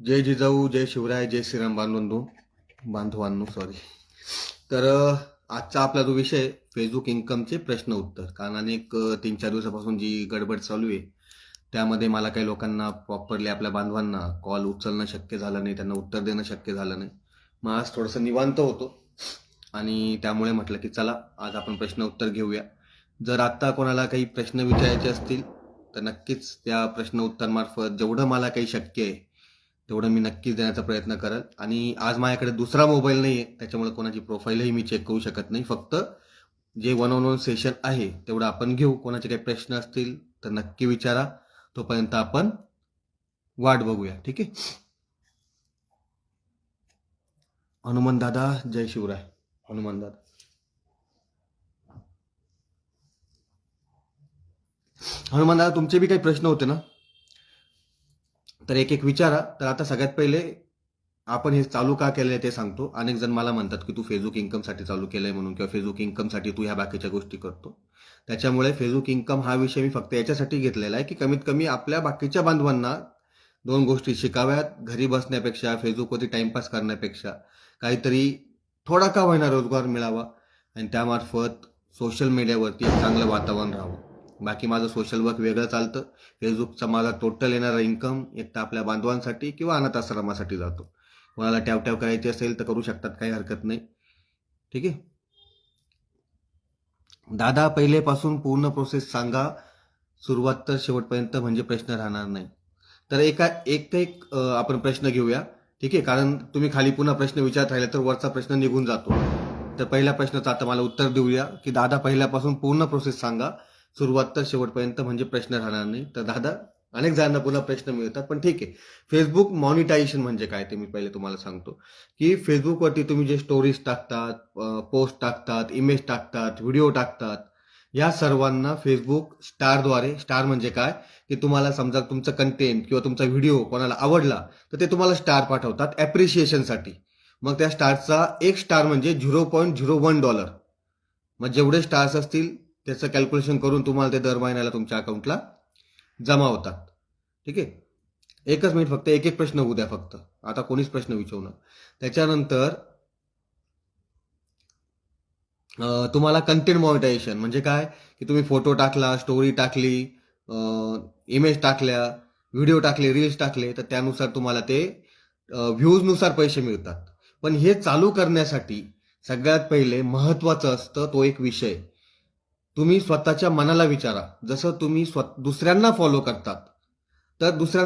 जय जिजाऊ जय शिवराय जय श्रीराम बांधवंधू बांधवांनो सॉरी तर आजचा आपला जो विषय फेसबुक इन्कमचे प्रश्न उत्तर. कारण अनेक तीन चार दिवसापासून जी गडबड चालू आहे त्यामध्ये मला काही लोकांना प्रॉपरली आपल्या बांधवांना कॉल उचलणं शक्य झालं नाही त्यांना उत्तर देणं शक्य झालं नाही. मग आज थोडंसं निवांत होतो. आणि त्यामुळे म्हटलं की चला आज आपण प्रश्न उत्तर घेऊया. जर आत्ता कोणाला काही प्रश्न विचारायचे असतील तर नक्कीच त्या प्रश्न उत्तरमार्फत जेवढं मला काही शक्य आहे तेवढं मी नक्कीच देण्याचा प्रयत्न करेल. आणि आज माझ्याकडे दुसरा मोबाईल नाही आहे त्याच्यामुळे कोणाची प्रोफाईलही मी चेक करू शकत नाही. फक्त जे वन ऑन वन सेशन आहे तेवढं आपण घेऊ. कोणाचे काही प्रश्न असतील तर नक्की विचारा. तोपर्यंत आपण वाट बघूया. ठीक आहे? हनुमान दादा जय शिवराय. हनुमान दादा. हनुमान दादा तुमचे बी काही प्रश्न होते ना? तर एक एक विचारा. तर आता सगळ्यात पहिले आपण हे चालू का केलंय ते सांगतो. अनेक जण मला म्हणतात की तू फेसबुक इन्कमसाठी चालू केलंय म्हणून किंवा फेसबुक इन्कमसाठी तू ह्या बाकीच्या गोष्टी करतो. त्याच्यामुळे फेसबुक इन्कम हा विषय मी फक्त याच्यासाठी घेतलेला आहे की कमीत कमी आपल्या बाकीच्या बांधवांना दोन गोष्टी शिकाव्यात. घरी बसण्यापेक्षा फेसबुकवरती टाइमपास करण्यापेक्षा काहीतरी थोडा का होईना रोजगार मिळावा. आणि त्यामार्फत सोशल मीडियावरती एक चांगलं वातावरण राहावं. बाकी माझं सोशल वर्क वेगळं चालतं. फेसबुकचा माझा टोटल येणारा इन्कम एक तर आपल्या बांधवांसाठी किंवा अनाथ आश्रमासाठी जातो. कोणाला टॅव टॅव करायची असेल तर करू शकतात काही हरकत नाही. ठीक आहे? दादा पहिलेपासून पूर्ण प्रोसेस सांगा. सुरुवात तर शेवटपर्यंत म्हणजे प्रश्न राहणार नाही. तर एका एक ते एक आपण प्रश्न घेऊया. ठीक आहे? कारण तुम्ही खाली पुन्हा प्रश्न विचारत राहिले तर वरचा प्रश्न निघून जातो. तर पहिल्या प्रश्नाचं आता मला उत्तर देऊया की दादा पहिल्यापासून पूर्ण प्रोसेस सांगा. सुरुवात तर शेवटपर्यंत म्हणजे प्रश्न राहणार नाही. तर दादा अनेक जणांना पुन्हा प्रश्न मिळतात पण ठीक आहे. फेसबुक मॉनिटायझेशन म्हणजे काय? ते मी पहिले तुम्हाला सांगतो. की फेसबुकवरती तुम्ही जे स्टोरीज टाकतात पोस्ट टाकतात इमेज टाकतात व्हिडिओ टाकतात या सर्वांना फेसबुक स्टारद्वारे स्टार म्हणजे काय? की तुम्हाला समजा तुमचं कंटेंट किंवा तुमचा व्हिडिओ कोणाला आवडला तर ते तुम्हाला स्टार पाठवतात ॲप्रिशिएशनसाठी मग त्या स्टारचा एक स्टार म्हणजे zero point zero one dollar मग जेवढे स्टार्स असतील त्याचं कॅल्क्युलेशन करून तुम्हाला ते दर महिन्याला तुमच्या अकाउंटला जमा होतात. ठीक आहे? एकच मिनिट फक्त एक एक प्रश्न होऊ द्या फक्त. आता कोणीच प्रश्न विचारू नका. त्याच्यानंतर तुम्हाला कंटेंट मॉनिटायझेशन म्हणजे काय? की तुम्ही फोटो टाकला स्टोरी टाकली इमेज टाकल्या व्हिडिओ टाकले रील्स टाकले तर त्यानुसार तुम्हाला ते व्ह्यूजनुसार पैसे मिळतात. पण हे चालू करण्यासाठी सगळ्यात पहिले महत्वाचं असतं तो एक विषय. तुम्ही स्वतःच्या मनाला विचारा. जसं तुम्ही स्व दुसऱ्यांना फॉलो करतात. तर दुसऱ्या